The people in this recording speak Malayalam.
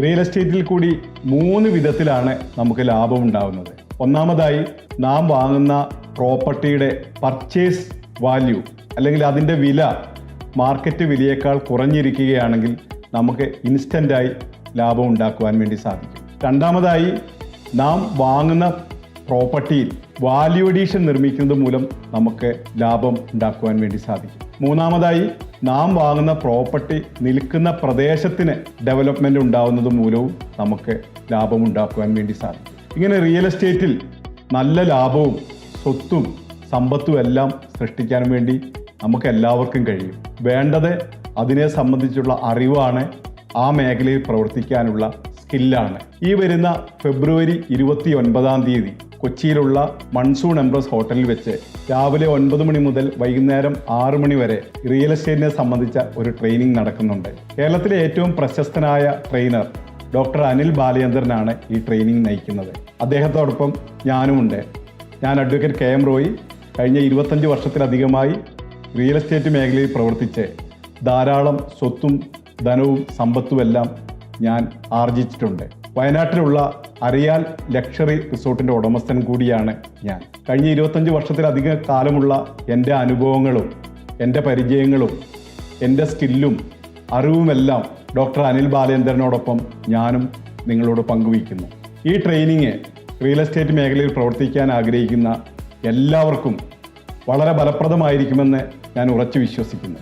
റിയൽ എസ്റ്റേറ്റിൽ കൂടി മൂന്ന് വിധത്തിലാണ് നമുക്ക് ലാഭം ഉണ്ടാകുന്നത് ഒന്നാമതായി നാം വാങ്ങുന്ന പ്രോപ്പർട്ടിയുടെ പർച്ചേസ് വാല്യൂ അല്ലെങ്കിൽ അതിന്റെ വില മാർക്കറ്റ് വിലയേക്കാൾ കുറഞ്ഞിരിക്കുകയാണെങ്കിൽ നമുക്ക് ഇൻസ്റ്റന്റായി ലാഭം ഉണ്ടാക്കുവാൻ വേണ്ടി സാധിക്കും. രണ്ടാമതായി നാം വാങ്ങുന്ന പ്രോപ്പർട്ടിയിൽ വാല്യൂ അഡീഷൻ നിർമ്മിക്കുന്നത് മൂലം നമുക്ക് ലാഭം ഉണ്ടാക്കുവാൻ വേണ്ടി സാധിക്കും. മൂന്നാമതായി നാം വാങ്ങുന്ന പ്രോപ്പർട്ടി നിൽക്കുന്ന പ്രദേശത്തിന് ഡെവലപ്മെന്റ് ഉണ്ടാവുന്നത് മൂലവും നമുക്ക് ലാഭം ഉണ്ടാക്കുവാൻ വേണ്ടി സാധിക്കും. ഇങ്ങനെ റിയൽ എസ്റ്റേറ്റിൽ നല്ല ലാഭവും സ്വത്തും സമ്പത്തും എല്ലാം സൃഷ്ടിക്കാൻ വേണ്ടി നമുക്ക് എല്ലാവർക്കും കഴിയും. വേണ്ടത് അതിനെ സംബന്ധിച്ചുള്ള അറിവാണ് ആ മേഖലയിൽ പ്രവർത്തിക്കാനുള്ള സ്കില്ലാണ് ഈ വരുന്ന ഫെബ്രുവരി ഇരുപത്തി ഒൻപതാം തീയതി കൊച്ചിയിലുള്ള മൺസൂൺ എംപ്രസ് ഹോട്ടലിൽ വെച്ച് രാവിലെ ഒൻപത് മണി മുതൽ വൈകുന്നേരം ആറ് മണി വരെ റിയൽ എസ്റ്റേറ്റിനെ സംബന്ധിച്ച ഒരു ട്രെയിനിങ് നടക്കുന്നുണ്ട്. കേരളത്തിലെ ഏറ്റവും പ്രശസ്തനായ ട്രെയിനർ ഡോക്ടർ അനിൽ ബാലചന്ദ്രനാണ് ഈ ട്രെയിനിങ് നയിക്കുന്നത്. അദ്ദേഹത്തോടൊപ്പം ഞാനുമുണ്ട്. ഞാൻ അഡ്വക്കേറ്റ് കെ എം റോയി കഴിഞ്ഞ ഇരുപത്തഞ്ച് വർഷത്തിലധികമായി റിയൽ എസ്റ്റേറ്റ് മേഖലയിൽ പ്രവർത്തിച്ച് ധാരാളം സ്വത്തും ധനവും സമ്പത്തുമെല്ലാം ഞാൻ ആർജിച്ചിട്ടുണ്ട്. വയനാട്ടിലുള്ള അറിയാൽ ലക്ഷറി റിസോർട്ടിന്റെ ഉടമസ്ഥൻ കൂടിയാണ് ഞാൻ. കഴിഞ്ഞ ഇരുപത്തഞ്ച് വർഷത്തിലധികം കാലമുള്ള എന്റെ അനുഭവങ്ങളും എന്റെ പരിചയങ്ങളും എന്റെ സ്കില്ലും അറിവുമെല്ലാം ഡോക്ടർ അനിൽ ബാലേന്ദ്രനോടൊപ്പം ഞാനും നിങ്ങളോട് പങ്കുവയ്ക്കുന്നു. ഈ ട്രെയിനിങ് റിയൽ എസ്റ്റേറ്റ് മേഖലയിൽ പ്രവർത്തിക്കാൻ ആഗ്രഹിക്കുന്ന എല്ലാവർക്കും വളരെ ഫലപ്രദമായിരിക്കുമെന്ന് ഞാൻ ഉറച്ചു വിശ്വസിക്കുന്നു.